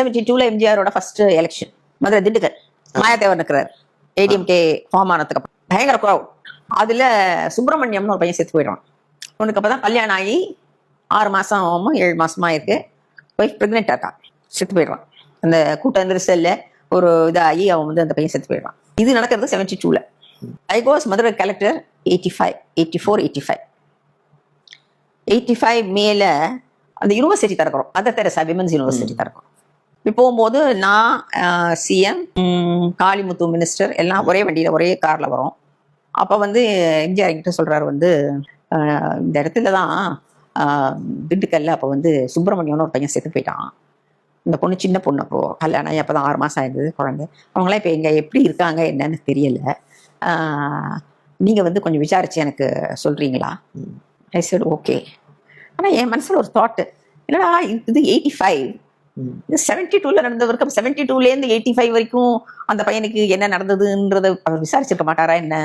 Seventy டூல எம்ஜிஆரோட first election Madurai Dindigul. Mayadevan இருக்கிறார் ஏடிஎம்கே ஃபார்ம் ஆனதுக்கு அப்புறம். பயங்கர crowd. அதுல சுப்பிரமணியம்னு ஒரு பையன் செத்து போயிடுவான். உனக்கு அப்பதான் கல்யாணம் ஆகி ஆறு மாசம் ஏழு மாசமா இருக்கு ஒய்ஃப் பிரெக்னெண்டா இருக்கான் செத்து போயிடுவான். அந்த கூட்ட நெரிசல்ல ஒரு இதாகி அவன் வந்து அந்த பையன் செத்து போயிடுவான். இது நடக்கிறது செவன்டி டூல ஐ கோஸ் Madurai collector eighty five eighty four eighty five eighty five மேல அந்த யூனிவர்சிட்டி திறக்கிறோம். அதை தெரசா விமன்ஸ் யூனிவர்சிட்டி திறக்கிறோம். இப்படி போகும்போது நான் சிஎம் காளிமுத்து மினிஸ்டர் எல்லாம் ஒரே வண்டியில ஒரே கார்ல வரோம். அப்ப வந்து எம்ஜிஆர் என்கிட்ட சொல்றாரு வந்து இந்த இடத்துல தான் திண்டுக்கல்ல அப்ப வந்து சுப்பிரமணியம்னு ஒரு பையன் செத்து போயிட்டான். இந்த பொண்ணு சின்ன பொண்ணு அப்போ கல்யாணம் ஆகி அப்பதான் ஆறு மாசம் ஆயிருந்தது குழந்தை. அவங்களாம் இப்ப எங்க எப்படி இருக்காங்க என்னன்னு தெரியல. ஆஹ் நீங்க வந்து கொஞ்சம் விசாரிச்சு எனக்கு சொல்றீங்களா? ஐ said ஓகே ஆனா என் மனசுல ஒரு தாட் என்னடா இது எயிட்டி ஃபைவ் செவன்டி டூல நடந்த வரைக்கும் செவன்டி டூலேருந்து எயிட்டி ஃபைவ் வரைக்கும் அந்த பையனுக்கு என்ன நடந்ததுன்றத அவர் விசாரிச்சிருக்க மாட்டாரா என்ன?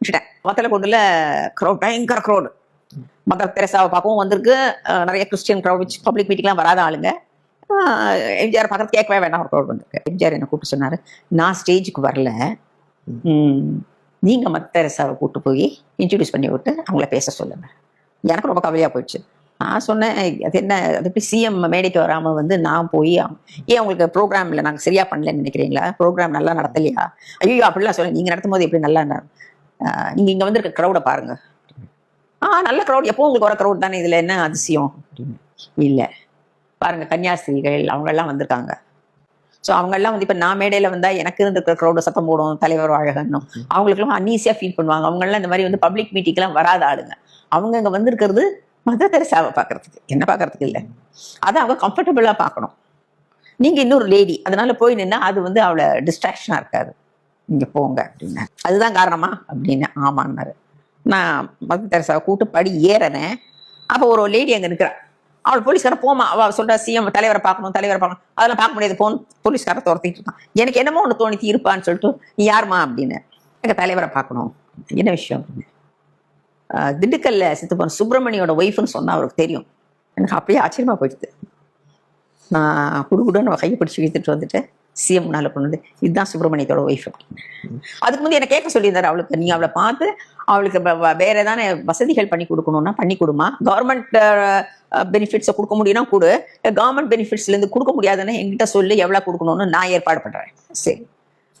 விட்டுட்டேன். வத்தல கொண்டுல க்ரௌட் பயங்கர க்ரௌடு மதர் தெரசாவை பார்க்கவும் வந்திருக்கு. நிறைய கிறிஸ்டியன் க்ரௌட் வச்சு பப்ளிக் மீட்டிங்லாம் வராத ஆளுங்க. எம்ஜிஆர் பார்க்கறது கேட்கவே வேண்டாம் ஒரு க்ரௌட் வந்திருக்கு. எம்ஜிஆர் என்ன கூப்பிட்டு சொன்னாரு நான் ஸ்டேஜுக்கு வரல. ம், நீங்க மதர் தெரசாவை கூப்பிட்டு போய் இன்ட்ரடியூஸ் பண்ணி விட்டு அவங்கள பேச சொல்லுங்க. எனக்கு ரொம்ப கவலையா போயிடுச்சு. நான் சொன்னேன் அது என்ன? அது எப்படி சிஎம் மேடைக்கு வராமல் வந்து நான் போய் ஏன் உங்களுக்கு ப்ரோக்ராம் இல்லை? நாங்கள் சரியா பண்ணலன்னு நினைக்கிறீங்களா? ப்ரோக்ராம் நல்லா நடத்தலையா? ஐயோ அப்படிலாம் சொல்ல நீங்கள் நடத்தும் போது எப்படி நல்லா நீங்கள் இங்கே நீங்க இங்க வந்திருக்க க்ரௌட பாருங்க. ஆ நல்ல க்ரௌட் எப்போ உங்களுக்கு வர க்ரௌட் தானே? இதில் என்ன அதிசயம்? அப்படின்னு பாருங்க கன்னியாஸ்திரிகள் அவங்கெல்லாம் வந்திருக்காங்க. ஸோ அவங்கெல்லாம் வந்து இப்போ நான் மேடையில் வந்தால் எனக்கு இருக்கிற க்ரௌட சத்தம் போடும் தலைவர் அழகன்னும். அவங்களுக்குலாம் அன்ஈஸியா ஃபீல் பண்ணுவாங்க. அவங்கெல்லாம் இந்த மாதிரி வந்து பப்ளிக் மீட்டிங்லாம் வராத ஆளுங்க. அவங்க இங்கே வந்திருக்கிறது மதர் தெரசாவை பார்க்கறதுக்கு என்ன பார்க்கறதுக்கு இல்லை. அதை அவங்க கம்ஃபர்டபுளாக பார்க்கணும் நீங்கள் இன்னொரு லேடி அதனால போய் நின்னா அது வந்து அவளை டிஸ்ட்ராக்ஷனாக இருக்காது. இங்கே போங்க அப்படின்னா. அதுதான் காரணமா? அப்படின்னு ஆமான்னாரு. நான் மதர் தெரசாவை கூட்டு படி ஏறனேன். அப்போ ஒரு லேடி அங்கே நிக்கிறா. அவள் போலீஸ்கார போமா அவ சொல்கிறா சிஎம் தலைவரை பார்க்கணும் தலைவரை பார்க்கணும். அதெல்லாம் பார்க்க முடியாது. போன் போலீஸ்கார துரத்திட்டு இருக்கான். எனக்கு என்னமோ ஒன்று தோணித்து இருப்பான்னு சொல்லிட்டு நீ யாருமா அப்படின்னு. எங்கள் தலைவரை பார்க்கணும். என்ன விஷயம்? அப்படின்னு திண்டுக்கல்ல செத்து போன சுப்பிரமணியோட ஒய்ஃப்னு சொன்னா அவருக்கு தெரியும். எனக்கு அப்படியே ஆச்சரியமா போயிடுது. நான் குடுகுடுன்னு அவ கையை பிடிச்சி இழுத்துட்டு வந்துட்டேன் சிஎம் முன்னால கொண்டு வந்து இதுதான் சுப்பிரமணியத்தோட ஒய்ஃப் அதுக்கு முந்தைய என்ன கேட்க சொல்லியிருந்தாரு அவளுக்கு நீ அவளை பார்த்து அவளுக்கு வேற ஏதான வசதிகள் பண்ணி கொடுக்கணும்னா பண்ணி கொடுமா. கவர்மெண்ட் பெனிஃபிட்ஸை கொடுக்க முடியும்னா கொடு. கவர்மெண்ட் பெனிஃபிட்ஸ்ல இருந்து கொடுக்க முடியாதுன்னு என்கிட்ட சொல்லி எவ்வளவு கொடுக்கணும்னு நான் ஏற்பாடு பண்றேன். சரி.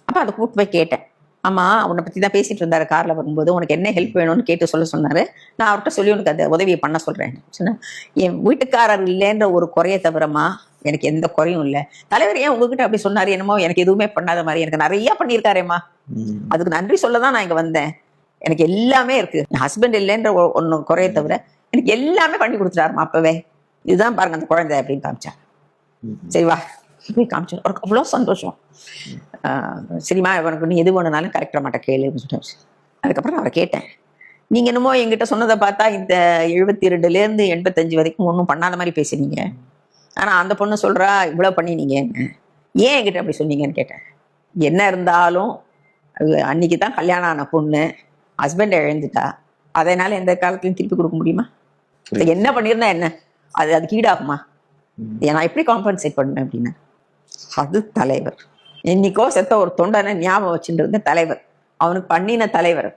அப்ப அதை கூப்பிட்டு போய் கேட்டேன். ஆமா உன்னை பத்தி தான் பேசிட்டு இருந்தாரு கார்ல வரும்போது. உனக்கு என்ன ஹெல்ப் வேணும்னு கேட்டு சொல்ல சொன்னாரு. நான் அவர்கிட்ட சொல்லி உனக்கு அந்த உதவியை பண்ண சொல்றேன். சொன்னேன் என் வீட்டுக்காரர் இல்லைன்ற ஒரு குறைய தவிரமா எனக்கு எந்த குறையும் இல்லை. தலைவர் ஏன் உங்ககிட்ட அப்படி சொன்னாரு என்னமோ? எனக்கு எதுவுமே பண்ணாத மாதிரி எனக்கு நிறைய பண்ணியிருக்காரேம்மா அதுக்கு நன்றி சொல்ல தான் நான் இங்க வந்தேன். எனக்கு எல்லாமே இருக்கு. ஹஸ்பண்ட் இல்லைன்ற ஒண்ணு குறைய தவிர எனக்கு எல்லாமே பண்ணி கொடுத்துட்டாருமா அப்பவே. இதுதான் பாருங்க அந்த குழந்தை அப்படின்னு காமிச்சார். சரி வா. காமிச்சோம் அவருக்கு அவ்வளோ சந்தோஷம். சரிம்மா உனக்கு நீ எது வேணும்னாலும் கரெக்டாக மாட்ட கேளு அப்படின்னு அதுக்கப்புறம் நான் அவரை கேட்டேன். நீங்க என்னமோ என்கிட்ட சொன்னதை பார்த்தா இந்த எழுபத்தி ரெண்டுல இருந்து எண்பத்தஞ்சு வரைக்கும் ஒன்றும் பண்ணாத மாதிரி பேசுனீங்க. ஆனா அந்த பொண்ணு சொல்றா இவ்வளவு பண்ணினீங்க ஏன் என்கிட்ட அப்படி சொன்னீங்கன்னு கேட்டேன். என்ன இருந்தாலும் அன்னைக்கு தான் கல்யாணம் ஆன பொண்ணு ஹஸ்பண்ட் இழந்துட்டா. அதனால எந்த காலத்துலையும் திருப்பி கொடுக்க முடியுமா? என்ன பண்ணியிருந்தா என்ன? அது அதுக்கு ஈடாகுமா நான் எப்படி காம்பன்சேட் பண்ணுவேன் அப்படின்னா. அது தலைவர். என்னைக்கோ செத்த ஒரு தொண்டனை ஞாபகம் வச்சுட்டு இருந்த தலைவர். அவனுக்கு பண்ணின தலைவர்.